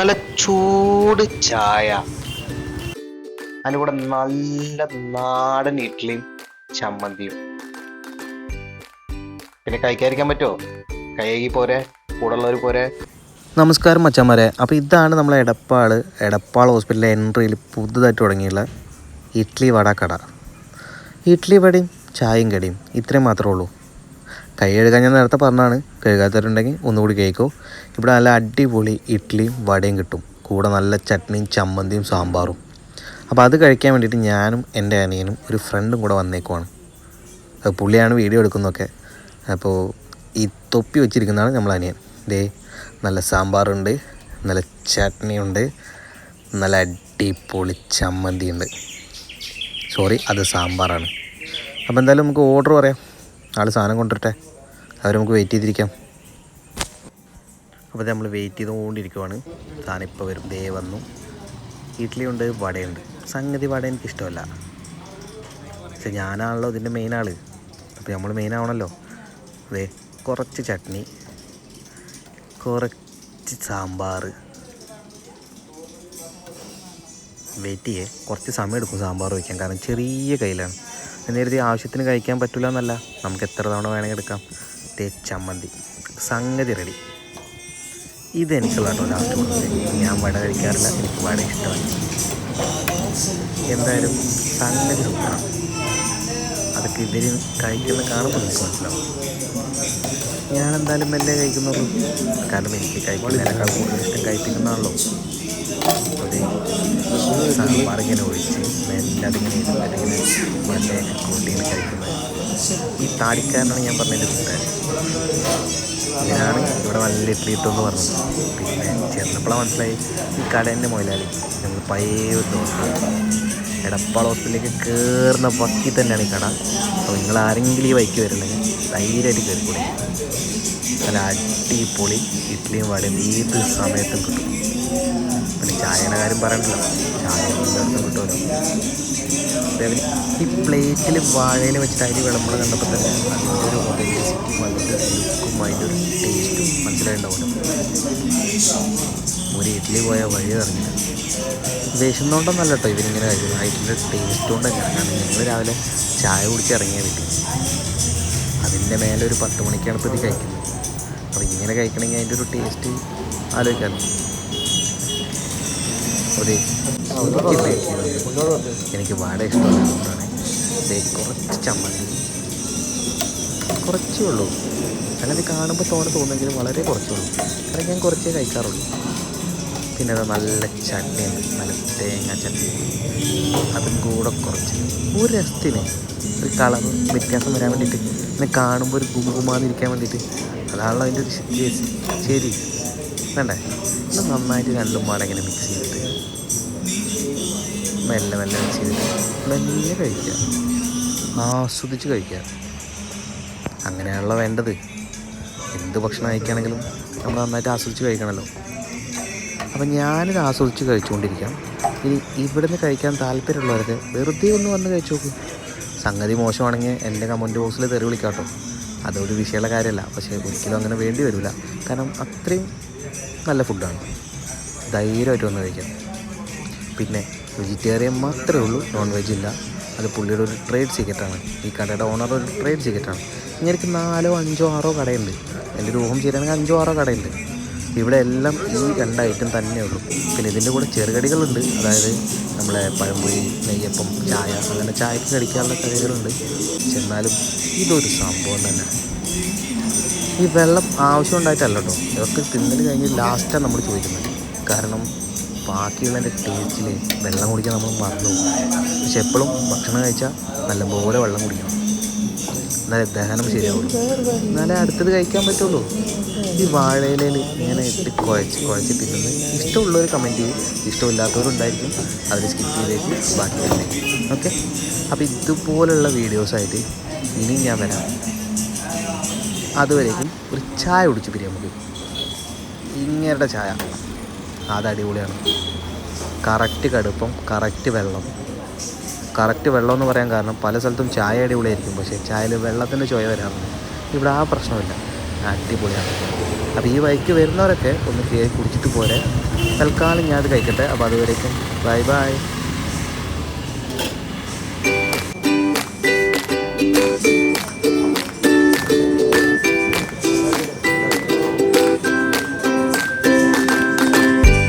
നല്ല ചൂട് ചായ. അതിന്റെ കൂടെ നല്ല നാടൻ ഇഡ്ഡലിയും ചമ്മന്തിയും. പിന്നെ കഴിക്കാതിരിക്കാൻ പറ്റുമോ? കൈകി പോരെ കൂടെ ഉള്ളവർ പോരെ. നമസ്കാരം മച്ചന്മാരെ. അപ്പോൾ ഇതാണ് നമ്മളെ എടപ്പാൾ എടപ്പാൾ ഹോസ്പിറ്റലിലെ എൻട്രിയിൽ പുതുതായിട്ട് തുടങ്ങിയുള്ള ഇഡ്ഡലി വട കട. ഇഡ്ഡലി വടയും ചായയും കടിയും ഇത്രയും മാത്രമേ ഉള്ളൂ. കൈ കഴുകാൻ ഞാൻ നേരത്തെ പറഞ്ഞാണ് കഴുകാത്തവരുണ്ടെങ്കിൽ ഒന്നുകൂടി കേൾക്കൂ ഇവിടെ നല്ല അടിപൊളി ഇഡ്ഡലിയും വടയും കിട്ടും. കൂടെ നല്ല ചട്നിയും ചമ്മന്തിയും സാമ്പാറും. അപ്പോൾ അത് കഴിക്കാൻ വേണ്ടിയിട്ട് ഞാനും എന്റെ അനിയനും ഒരു ഫ്രണ്ടും കൂടെ വന്നേക്കുവാണ്. പുള്ളിയാണ് വീഡിയോ എടുക്കുന്നതൊക്കെ. അപ്പോൾ ഈ തൊപ്പി വെച്ചിരിക്കുന്നതാണ് നമ്മൾ അനിയൻ. ദേ നല്ല സാമ്പാറുണ്ട് നല്ല ചട്നിയുണ്ട് നല്ല അടിപൊളി ചമ്മന്തി ഉണ്ട് സോറി അത് സാമ്പാറാണ്. അപ്പോൾ എന്തായാലും നമുക്ക് ഓർഡർ പറയാം. ആൾ സാധനം കൊണ്ടുവരട്ടെ? അവർ നമുക്ക് വെയിറ്റ് ചെയ്തിരിക്കാം. അപ്പോൾ നമ്മൾ വെയിറ്റ് ചെയ്തുകൊണ്ടിരിക്കുവാണ്. സാധനം ഇപ്പോൾ വരും. ദേ വന്നു. ഇഡ്ഡലിയുണ്ട് വടയുണ്ട്. സംഗതി വട എനിക്ക് ഇഷ്ടമല്ല പക്ഷെ ഞാനാണല്ലോ ഇതിന്റെ മെയിൻ ആൾ അപ്പോൾ നമ്മൾ മെയിൻ ആവണമല്ലോ അതെ കുറച്ച് ചട്നി കുറച്ച് സാമ്പാർ. വെയിറ്റ് ചെയ്യേ. കുറച്ച് സമയം എടുക്കും സാമ്പാർ വയ്ക്കാൻ. കാരണം ചെറിയ കയ്യിലാണ്. നേരത്തെ ആവശ്യത്തിന് കഴിക്കാൻ പറ്റില്ല എന്നല്ല നമുക്ക് എത്ര തവണ വേണമെങ്കിൽ എടുക്കാം. തേ ചമ്മന്തി. സംഗതി റെഡി ഇതെനിക്കുള്ള കേട്ടോ ലാസ്റ്റ് കൊടുത്തത്. ഞാൻ വട കഴിക്കാറില്ല എനിക്ക് വട ഇഷ്ടമാണ് എന്തായാലും സംഗതി സൂപ്പറാണ് അതൊക്കെ ഇവർ കഴിക്കുന്ന കാണുമ്പോൾ എനിക്ക് മനസ്സിലാവും. ഞാൻ എന്തായാലും മെല്ലെ കഴിക്കുന്നുള്ളൂ കാരണം എനിക്ക് കഴിക്കുന്നതിനേക്കാൾ കൂടുതൽ ഇഷ്ടം കഴിപ്പിക്കുന്നതാണല്ലോ ഒരു സാമ്പാർ ഇങ്ങനെ ഒഴിച്ച് മെല്ലെ അതിങ്ങനെ ഇരുന്നിട്ട് ഇങ്ങനെ വെള്ളയൊക്കെ കൂട്ടിങ്ങനെ കഴിക്കുന്നത് ഈ താടിക്കാരനാണ് ഞാൻ പറഞ്ഞതിന്റെ കൂട്ടുകാരൻ ഇങ്ങനെയാണ് ഇവിടെ നല്ല ഇഡ്ഡലി ഇട്ടെന്ന് പറഞ്ഞു പിന്നെ ചെന്നപ്പോഴാണ് മനസ്സിലായി ഈ കടേന്റെ മുതലാളി ഞങ്ങൾ പഴയ ദോശ എടപ്പാൾ ഹോസ്പിറ്റലിലേക്ക് കയറുന്ന വക്കി തന്നെയാണ് ഈ കട. അപ്പോൾ നിങ്ങൾ ആരെങ്കിലും ഈ വൈക്ക് വരുന്നുണ്ടെങ്കിൽ ധൈര്യമായിട്ട് കയറിക്കൊടുക്കും നല്ല അടിപൊളി ഇഡ്ഡലിയും വടയും ഏത് സമയത്തും കിട്ടും. പിന്നെ ചായയുടെ കാര്യം പറയണ്ടല്ലോ? ചായ കിട്ടുമല്ലോ. ഈ പ്ലേറ്റിൽ വാഴയിൽ വെച്ചിട്ട് അരി വിളമ്പുകൾ കണ്ടപ്പോൾ തന്നെ അതിന്റെ ഒരു ഒതന്റിസിറ്റിയും അതിന്റെ ലുക്കും അതിന്റെ ഒരു ടേസ്റ്റും മനസ്സിലായിട്ടുണ്ടാവും ഒരു ഇഡ്ഡലി പോയ വഴി അറിഞ്ഞില്ല. വിശന്നുകൊണ്ടൊന്നല്ല കേട്ടോ ഇവരിങ്ങനെ കഴിക്കുന്നത്. അതിന്റെ ടേസ്റ്റ് കൊണ്ട് തന്നെയാണ് ഞങ്ങൾ രാവിലെ ചായ കുടിച്ച് ഇറങ്ങിയ വീട്ടിൽ. അതിന്റെ മേലെ ഒരു പത്ത് മണിക്കാണ് ഇപ്പോൾ ഇത് കഴിക്കുന്നത്. അപ്പോൾ ഇങ്ങനെ കഴിക്കണമെങ്കിൽ അതിന്റെ ഒരു ടേസ്റ്റ് ആലോചിക്കാമല്ലോ ഒരു എനിക്ക് വാട ഇഷ്ടമാണ് കുറച്ച് ചമ്മന്തി. കുറച്ചേ ഉള്ളൂ. അങ്ങനെ കാണുമ്പോൾ തോന്നെ തോന്നുമെങ്കിലും വളരെ കുറച്ചേ ഉള്ളൂ. കാരണം ഞാൻ കുറച്ചേ കഴിക്കാറുള്ളൂ. പിന്നെ അത് നല്ല ചട്നിയുണ്ട് നല്ല തേങ്ങ ചട്ടി. അതും കൂടെ കുറച്ച്. ഒരു രസത്തിന് ഒരു കളർ വ്യത്യാസം വരാൻ വേണ്ടിയിട്ട് പിന്നെ കാണുമ്പോൾ ഒരു കുങ്കുമാന്നിരിക്കാൻ വേണ്ടിയിട്ട് അതാണല്ലോ അതിന്റെ ഒരു ശരി. ശരി. വേണ്ടേ? നന്നായിട്ട് രണ്ടും പാടെ ഇങ്ങനെ മിക്സ് ചെയ്തിട്ട് മെല്ലെ മെല്ലെ മിക്സ് മെല്ലെ കഴിക്കുക. ആസ്വദിച്ച് കഴിക്കുക. അങ്ങനെയാണല്ലോ വേണ്ടത്. എന്ത് ഭക്ഷണം കഴിക്കുകയാണെങ്കിലും നമ്മൾ നന്നായിട്ട് ആസ്വദിച്ച് കഴിക്കണമല്ലോ. അപ്പം ഞാനിത് ആസ്വദിച്ച് കഴിച്ചുകൊണ്ടിരിക്കാം. ഇനി ഇവിടുന്ന് കഴിക്കാൻ താല്പര്യമുള്ളവർക്ക് വെറുതെ ഒന്ന് വന്ന് കഴിച്ചു നോക്കും. സംഗതി മോശമാണെങ്കിൽ എന്റെ കമന്റ് ബോക്സിൽ തെറി വിളിക്കാം കേട്ടോ. അതൊരു വിഷയമുള്ള കാര്യമല്ല. പക്ഷേ ഒരിക്കലും അങ്ങനെ വേണ്ടി വരില്ല. കാരണം അത്രയും നല്ല ഫുഡാണ് ധൈര്യമായിട്ട് വന്ന് കഴിക്കാം. പിന്നെ വെജിറ്റേറിയൻ മാത്രമേ ഉള്ളൂ നോൺ വെജ് ഇല്ല. അത് പുള്ളിയുടെ ഒരു ട്രേഡ് സീക്രട്ടാണ് ഈ കടയുടെ ഓണർ ഒരു ട്രേഡ് സീക്രട്ടാണ് ഇങ്ങനെ നാലോ അഞ്ചോ ആറോ കടയുണ്ട്. എന്റെ ഒരു ഊഹം ശരിയാണെങ്കിൽ അഞ്ചോ ആറോ കടയുണ്ട്. ഇവിടെ എല്ലാം ഈ രണ്ട് ഐറ്റം തന്നെ ഉള്ളൂ. പിന്നെ ഇതിന്റെ കൂടെ ചെറുകടികളുണ്ട്. അതായത് നമ്മളെ പഴംപൊരി നെയ്യപ്പം ചായ അങ്ങനെ ചായക്ക് കടിക്കാനുള്ള കടികളുണ്ട്. എന്നാലും ഇതൊരു സംഭവം തന്നെ. ഈ വെള്ളം ആവശ്യം ഉണ്ടായിട്ടല്ല കേട്ടോ. ഇവർക്ക് തിന്നൽ കഴിഞ്ഞ് ലാസ്റ്റാണ് നമ്മൾ ചോദിക്കുന്നത്. കാരണം ബാക്കിയുള്ളതിന്റെ ടേസ്റ്റിൽ വെള്ളം കുടിക്കാൻ നമ്മൾ മറന്നു പക്ഷെ എപ്പോഴും ഭക്ഷണം കഴിച്ചാൽ നല്ലപോലെ വെള്ളം കുടിക്കണം. എന്നാലേ ദഹനം ശരിയാവുള്ളൂ. എന്നാലേ അടുത്തത് കഴിക്കാൻ പറ്റുള്ളൂ. ഈ വാഴയിലയിൽ ഇങ്ങനെ ഇട്ട് കുഴച്ച് കുഴച്ച് തിന്നുന്നത് ഇഷ്ടമുള്ളവർ കമന്റ് ചെയ്യും ഇഷ്ടമില്ലാത്തവരുണ്ടായിരിക്കും. അതിൽ സ്കിപ്പ് ചെയ്തേക്ക്. ബാക്കി തന്നെ ഓക്കെ അപ്പോൾ ഇതുപോലുള്ള വീഡിയോസായിട്ട് ഇനിയും ഞാൻ വരാം. അതുവരേക്കും ഒരു ചായ കുടിച്ച് പിരിയാൻ നമുക്ക് ഇങ്ങരുടെ ചായ. അത് അടിപൊളിയാണ്. കറക്റ്റ് കടുപ്പം കറക്റ്റ് വെള്ളം. കറക്റ്റ് വെള്ളം എന്ന് പറയാൻ കാരണം പല സ്ഥലത്തും ചായ അടിപൊളിയായിരിക്കും. പക്ഷേ ചായയിൽ വെള്ളത്തിന്റെ ചുവ വരാറുണ്ട് ഇവിടെ ആ പ്രശ്നമില്ല. അടിപൊളിയാണ്. അപ്പോൾ ഈ വൈക്ക് വരുന്നവരൊക്കെ ഒന്ന് കയറി കുടിച്ചിട്ട് പോരെ. തൽക്കാലം ഞാൻ കഴിക്കട്ടെ. അപ്പോൾ അതുവരേക്കും. Bye bye.